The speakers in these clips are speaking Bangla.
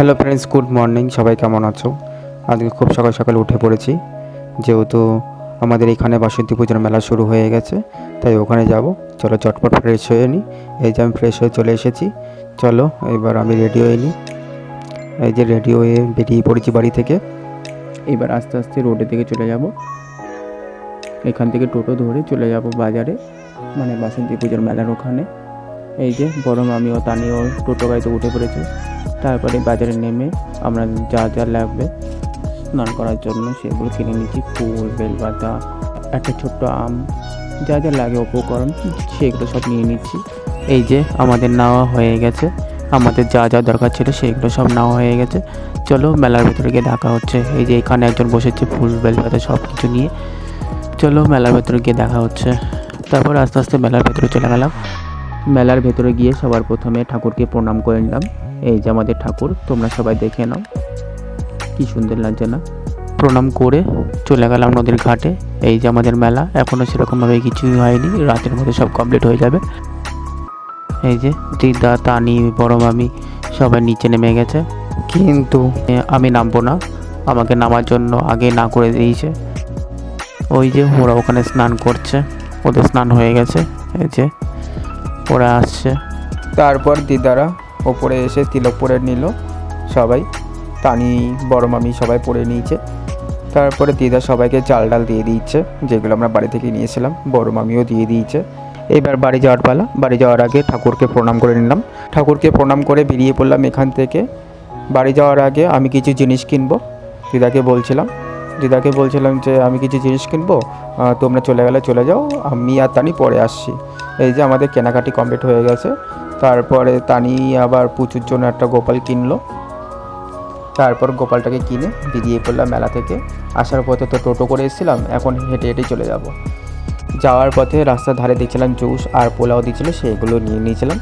হ্যালো ফ্রেন্ডস গুড মর্নিং সবাই কেমন আছো? আজকে খুব সকাল সকাল উঠে পড়েছি। যেহেতু আমাদের এখানে বাসন্তী পুজোর মেলা শুরু হয়ে গেছে, তাই ওখানে যাব। চলো চটপট ফ্রেশ হয়ে নিই এই যে আমি ফ্রেশ হয়ে চলে এসেছি। চলো এবার আমি রেডি হয়ে নিই এই যে রেডি হয়ে বেরিয়ে পড়েছি বাড়ি থেকে। এবার আস্তে আস্তে রোডের দিকে চলে যাব। এখান থেকে টোটো ধরে চলে যাব বাজারে মানে বাসন্তী পুজোর মেলার ওখানে। এই যে বড় মামি ও তানিও টোটো গাড়িতে উঠে পড়েছে। তারপরে বাজারে নেমে আমরা যা যা লাগবে স্নান করার জন্য সেগুলো কিনে নিচ্ছি, ফুল, বেলপাতা, একটা ছোট্ট আম, যা যা লাগে উপকরণ, সেগুলো সব নিয়ে নিচ্ছি। এই যে আমাদের নেওয়া হয়ে গেছে, আমাদের যা যা দরকার ছিল সেগুলো সব নেওয়া হয়ে গেছে। চলো মেলার ভেতরে গিয়ে দেখা হচ্ছে। এই যে এখানে একজন বসেছে ফুল, বেলপাতা সব কিছু নিয়ে। চলো মেলার ভেতরে গিয়ে দেখা হচ্ছে। তারপর আস্তে আস্তে মেলার ভেতরে চলে গেলাম। মেলার ভেতরে গিয়ে সবার প্রথমে ঠাকুরকে প্রণাম করে নিলাম। এই যে আমাদের ঠাকুর তোমরা সবাই দেখে নাও। কি সুন্দর লাগছে না? প্রণাম করে চলে গেলাম নদীর ঘাটে। এই যে আমাদের মেলা এখনও সেরকমভাবে কিছুই হয়নি। রাতের মধ্যে সব কমপ্লিট হয়ে যাবে। এই যে দিদা তানি বড় মামি সবাই নিচে নেমে গেছে। কিন্তু আমি নামবো না। আমাকে নামার জন্য আগে না করে দিয়েছে। ওই যে ওরা ওখানে স্নান করছে। ওদের স্নান হয়ে গেছে। এই যে ওরা আসছে। তারপর দিদারা ওপরে এসে তিলক পরে নিল সবাই। তানি, বড় মামি সবাই পরে নিয়েছে। তারপরে দিদা সবাইকে চাল ডাল দিয়ে দিচ্ছে, যেগুলো আমরা বাড়ি থেকে নিয়েছিলাম, বড় মামিও দিয়ে দিয়েছে। এবার বাড়ি যাওয়ার পালা। বাড়ি যাওয়ার আগে ঠাকুরকে প্রণাম করে নিলাম। ঠাকুরকে প্রণাম করে বেরিয়ে পড়লাম এখান থেকে। বাড়ি যাওয়ার আগে আমি কিছু জিনিস কিনবো, দিদাকে বলছিলাম। দিদাকে বলছিলাম যে, আমি কিছু জিনিস কিনবো? তোমরা চলে গেলে চলে যাও, আমি আর তানি পরে আসছি। এই যে আমাদের কেনাকাটি কমপ্লিট হয়ে গেছে। তারপরে তানি আবার পুচুর জন্য একটা গোপাল কিনলো। তারপর গোপালটাকে কিনে বেরিয়ে পড়লাম মেলা থেকে। আসার পথে তো টোটো করে এসেছিলাম, এখন হেঁটে হেঁটে চলে যাব। যাওয়ার পথে রাস্তার ধারে দেখছিলাম জুস আর পোলাও দিচ্ছিল সেগুলো নিয়ে নিয়েছিলাম।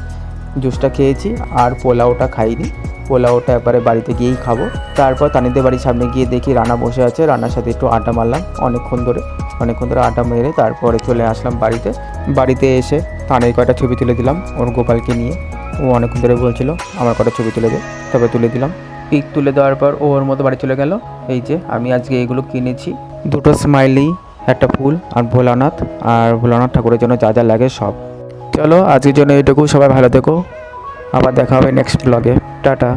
জুসটা খেয়েছি আর পোলাওটা খাইনি। পোলাওটা একবারে বাড়িতে গিয়েই খাব। তারপর তানিদের বাড়ির সামনে গিয়ে দেখি রানা বসে আছে। রানার সাথে একটু আড্ডা মারলাম অনেকক্ষণ ধরে। অনেকক্ষণ ধরে আড্ডা মেরে তারপরে চলে আসলাম বাড়িতে। বাড়িতে এসে তানের কয়টা ছবি তুলে দিলাম, ওর গোপালকে নিয়ে। ও অনেকক্ষণ ধরে বলছিল, আমার কটা ছবি তুলে দে। তবে তুলে দিলাম। পিক তুলে দেওয়ার পর ওর মতো বাড়ি চলে গেল। এই যে, আমি আজকে এগুলো কিনেছি। দুটো স্মাইলি একটা ফুল আর ভোলানাথ। আর ভোলানাথ ঠাকুরের জন্য যা যা লাগে সব। চলো, আজকের জন্য এটুকু সবাই ভালো থেকো। আবার দেখা হবে নেক্সট ব্লগে টাটা।